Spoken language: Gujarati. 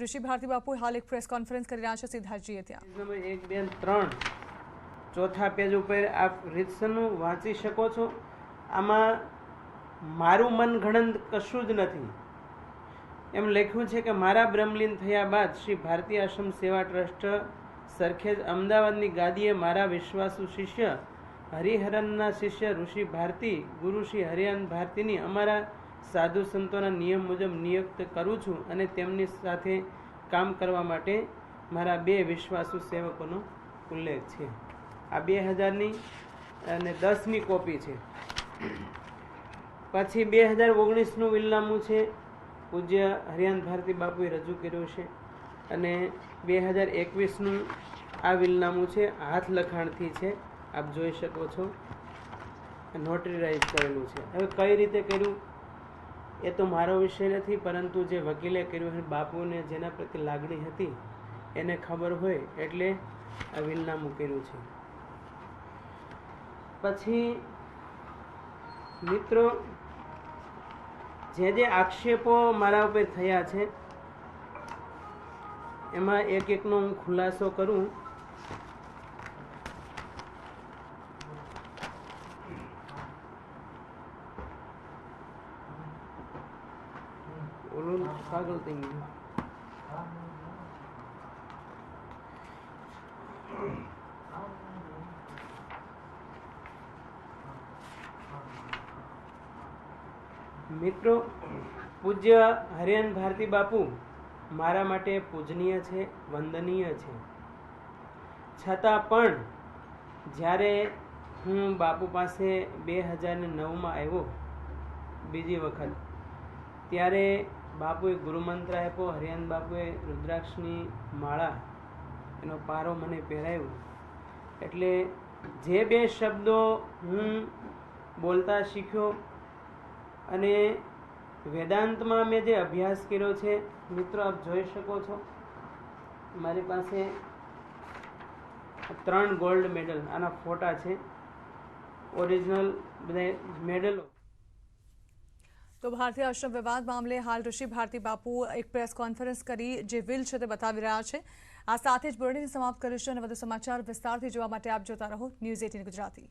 ઋષિ ભારતી બાપુ હાલ એક પ્રેસ કોન્ફરન્સ કરી રહ્યા છે સિદ્ધાર્થજીએ ત્યાં. એક બે ત્રણ. ચોથા પેજ ઉપર આપ રીતસરનું વાંચી શકો છો. આમાં મારું મનગણન કશું જ નથી. એમ લખ્યું છે કે મારા બ્રહ્મલીન થયા બાદ શ્રી ભારતીય આશ્રમ સેવા ટ્રસ્ટ સરખેજ અમદાવાદની ગાદીએ મારા વિશ્વાસુ શિષ્ય હરિહરનના શિષ્ય ઋષિ ભારતી, ગુરુ શ્રી હરિહન ભારતીની અમારા સાધુ સંતોના નિયમ મુજબ નિયુક્ત કરું છું અને તેમની સાથે કામ કરવા માટે મારા બે વિશ્વાસુ સેવકોનો ઉલ્લેખ છે. આ બે હજારની અને દસની કોપી છે. પછી બે હજાર ઓગણીસનું વિલનામું છે. પૂજ્ય હરિયાન ભારતી બાપુએ રજૂ કર્યું છે. અને બે હજાર એકવીસનું આ વિલનામું છે. હાથ લખાણથી છે. આપ જોઈ શકો છો. નોટરીરાઇઝ કરેલું છે. હવે કઈ રીતે કર્યું? એ તો મારો વિષય નથી, પરંતુ જે વકીલે કર્યું હોય બાપુને જેના પ્રત્યે લાગણી હતી, એને ખબર હોય એટલે આ વિલનામું કર્યું છે. પછી, મિત્રો, જે જે આક્ષેપો મારા ઉપર થયા છે, એમાં એક એકનો હું ખુલાસો કરું. પાગલ થઈ ગયું મિત્રો, પૂજ્ય હરિયન ભારતી બાપુ મારા માટે પૂજનીય છે, વંદનીય છે. છતાં પણ જ્યારે હું બાપુ પાસે બે હજાર નવમાં આવ્યો, બીજી વખત, ત્યારે બાપુએ ગુરુમંત્ર આપ્યો હરિયાન બાપુએ રુદ્રાક્ષની માળા, એનો પારો મને પહેરાવ્યો. એટલે જે બે શબ્દો હું બોલતા શીખ્યો અને વેદાંતમાં મેં જે અભ્યાસ કર્યો છે, મિત્રો આપ જોઈ શકો છો, મારી પાસે ત્રણ ગોલ્ડ મેડલ આના ફોટા છે ઓરિજિનલ બધા મેડલો તો ભારતીય આશ્રમ વિવાદ મામલે હાલ ઋષિ ભારતી બાપુ એક પ્રેસ કોન્ફરન્સ કરી જે વિલ છે તે બતાવી રહ્યા છે. આ સાથે જ બુલેટિન સમાપ્ત કરીશું અને વધુ સમાચાર વિસ્તારથી જોવા માટે આપ જોતા રહો ન્યૂઝ એટીન ગુજરાતી.